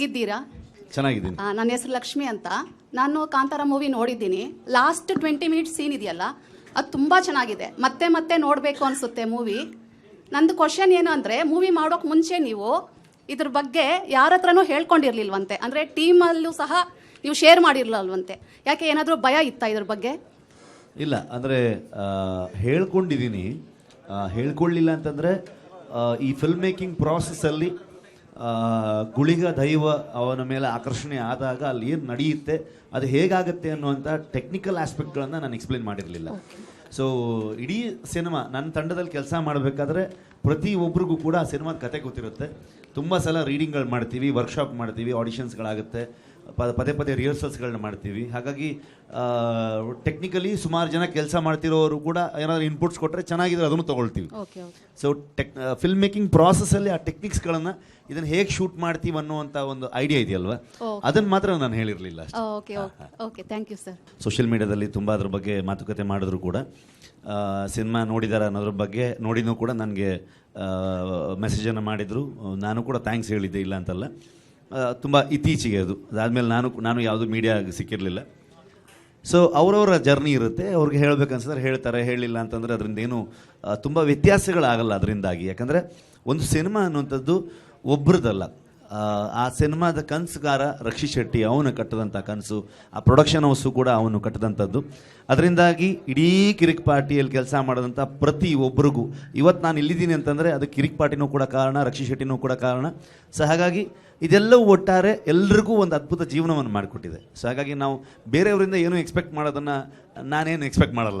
ಹೇಗಿದ್ದೀರಾ? ಚೆನ್ನಾಗಿದ್ದೀನಿ. ನನ್ನ ಹೆಸರು ಲಕ್ಷ್ಮಿ ಅಂತ. ನಾನು ಕಾಂತಾರ ಮೂವಿ ನೋಡಿದ್ದೀನಿ. ಲಾಸ್ಟ್ ಟ್ವೆಂಟಿ ಮಿನಿಟ್ಸ್ ಸೀನ್ ಇದೆಯಲ್ಲ ಅದು ತುಂಬ ಚೆನ್ನಾಗಿದೆ. ಮತ್ತೆ ಮತ್ತೆ ನೋಡಬೇಕು ಅನಿಸುತ್ತೆ ಮೂವಿ ನಂದು ಕ್ವಶನ್ ಏನು ಅಂದರೆ ಮೂವಿ ಮಾಡೋಕೆ ಮುಂಚೆ ನೀವು ಇದ್ರ ಬಗ್ಗೆ ಯಾರ ಹತ್ರನೂ ಹೇಳ್ಕೊಂಡಿರ್ಲಿಲ್ವಂತೆ. ಅಂದರೆ ಟೀಮಲ್ಲೂ ಸಹ ನೀವು ಶೇರ್ ಮಾಡಿರಲಿಲ್ವಂತೆ. ಯಾಕೆ ಏನಾದರೂ ಭಯ ಇತ್ತಾ ಇದ್ರ ಬಗ್ಗೆ? ಇಲ್ಲ ಅಂದರೆ ಹೇಳ್ಕೊಂಡಿದ್ದೀನಿ. ಹೇಳ್ಕೊಳ್ಳಿಲ್ಲ ಅಂತಂದರೆ ಈ ಫಿಲ್ಮ್ ಮೇಕಿಂಗ್ ಪ್ರಾಸೆಸ್ಸಲ್ಲಿ ಗುಳಿಗ ದೈವ ಅವನ ಮೇಲೆ ಆಕರ್ಷಣೆ ಆದಾಗ ಅಲ್ಲಿ ಏನು ನಡೆಯುತ್ತೆ ಅದು ಹೇಗಾಗುತ್ತೆ ಅನ್ನುವಂಥ ಟೆಕ್ನಿಕಲ್ ಆಸ್ಪೆಕ್ಟ್ಗಳನ್ನು ನಾನು ಎಕ್ಸ್ಪ್ಲೇನ್ ಮಾಡಿರಲಿಲ್ಲ. ಸೊ ಇಡೀ ಸಿನಿಮಾ ನನ್ನ ತಂಡದಲ್ಲಿ ಕೆಲಸ ಮಾಡಬೇಕಾದ್ರೆ ಪ್ರತಿ ಒಬ್ರಿಗೂ ಕೂಡ ಆ ಸಿನಿಮಾದ ಕತೆ ಗೊತ್ತಿರುತ್ತೆ. ತುಂಬ ಸಲ ರೀಡಿಂಗ್ಗಳು ಮಾಡ್ತೀವಿ ವರ್ಕ್ಶಾಪ್ ಮಾಡ್ತೀವಿ ಆಡಿಷನ್ಸ್ಗಳಾಗುತ್ತೆ ಪದೇ ಪದೇ ರಿಹರ್ಸಲ್ಸ್ಗಳನ್ನ ಮಾಡ್ತೀವಿ. ಹಾಗಾಗಿ ಟೆಕ್ನಿಕಲಿ ಸುಮಾರು ಜನ ಕೆಲಸ ಮಾಡ್ತಿರೋರು ಕೂಡ ಏನಾದರೂ ಇನ್ಪುಟ್ಸ್ ಕೊಟ್ಟರೆ ಚೆನ್ನಾಗಿದ್ರೆ ಅದನ್ನು ತೊಗೊಳ್ತೀವಿ. ಸೊ ಟೆಕ್ ಫಿಲ್ಮ್ ಮೇಕಿಂಗ್ ಪ್ರಾಸೆಸ್ಸಲ್ಲಿ ಆ ಟೆಕ್ನಿಕ್ಸ್ಗಳನ್ನು ಇದನ್ನು ಹೇಗೆ ಶೂಟ್ ಮಾಡ್ತೀವಿ ಅನ್ನುವಂಥ ಒಂದು ಐಡಿಯಾ ಇದೆಯಲ್ವ. ಅದನ್ನು ಮಾತ್ರ ನಾನು ಹೇಳಿರಲಿಲ್ಲ okay okay okay thank you sir social ಮೀಡಿಯಾದಲ್ಲಿ ತುಂಬ ಅದ್ರ ಬಗ್ಗೆ ಮಾತುಕತೆ ಮಾಡಿದ್ರು ಕೂಡ. ಸಿನಿಮಾ ನೋಡಿದಾರ ಅನ್ನೋದ್ರ ಬಗ್ಗೆ ನೋಡಿನೂ ಕೂಡ ನನಗೆ ಮೆಸೇಜನ್ನು ಮಾಡಿದರು. ನಾನು ಕೂಡ ಥ್ಯಾಂಕ್ಸ್ ಹೇಳಿದ್ದೆ ಇಲ್ಲ ಅಂತಲ್ಲ. ತುಂಬ ಇತ್ತೀಚೆಗೆ ಅದು. ಅದಾದಮೇಲೆ ನಾನು ನಾನು ಯಾವುದು ಮೀಡಿಯಾ ಸಿಕ್ಕಿರಲಿಲ್ಲ. ಸೊ ಅವರವರ ಜರ್ನಿ ಇರುತ್ತೆ. ಅವ್ರಿಗೆ ಹೇಳಬೇಕನ್ಸಿದ್ರೆ ಹೇಳ್ತಾರೆ, ಹೇಳಿಲ್ಲ ಅಂತಂದರೆ ಅದರಿಂದ ಏನು ತುಂಬ ವ್ಯತ್ಯಾಸಗಳಾಗಲ್ಲ ಅದರಿಂದಾಗಿ. ಯಾಕಂದರೆ ಒಂದು ಸಿನಿಮಾ ಅನ್ನುವಂಥದ್ದು ಒಬ್ರದ್ದಲ್ಲ ಆ, ಸಿನಿಮಾದ ಕನಸುಗಾರ ರಕ್ಷಿ ಶೆಟ್ಟಿ ಅವನು ಕಟ್ಟದಂಥ ಕನಸು ಆ ಪ್ರೊಡಕ್ಷನ್ ಹೌಸು ಕೂಡ ಅವನು ಕಟ್ಟದಂಥದ್ದು. ಅದರಿಂದಾಗಿ ಇಡೀ ಕಿರಿಕ್ ಪಾರ್ಟಿಯಲ್ಲಿ ಕೆಲಸ ಮಾಡಿದಂಥ ಪ್ರತಿ ಒಬ್ಬರಿಗೂ ಇವತ್ತು ನಾನು ಇಲ್ಲಿದ್ದೀನಿ ಅಂತಂದರೆ ಅದು ಕಿರಿಕ್ ಪಾರ್ಟಿನೂ ಕೂಡ ಕಾರಣ ರಕ್ಷಿ ಶೆಟ್ಟಿನೂ ಕೂಡ ಕಾರಣ. ಸೊ ಹಾಗಾಗಿ ಇದೆಲ್ಲವೂ ಒಟ್ಟಾರೆ ಎಲ್ರಿಗೂ ಒಂದು ಅದ್ಭುತ ಜೀವನವನ್ನು ಮಾಡಿಕೊಟ್ಟಿದೆ. ಸೊ ಹಾಗಾಗಿ ನಾವು ಬೇರೆಯವರಿಂದ ಏನೂ ಎಕ್ಸ್ಪೆಕ್ಟ್ ಮಾಡೋದನ್ನು ನಾನೇನು ಎಕ್ಸ್ಪೆಕ್ಟ್ ಮಾಡಲ್ಲ.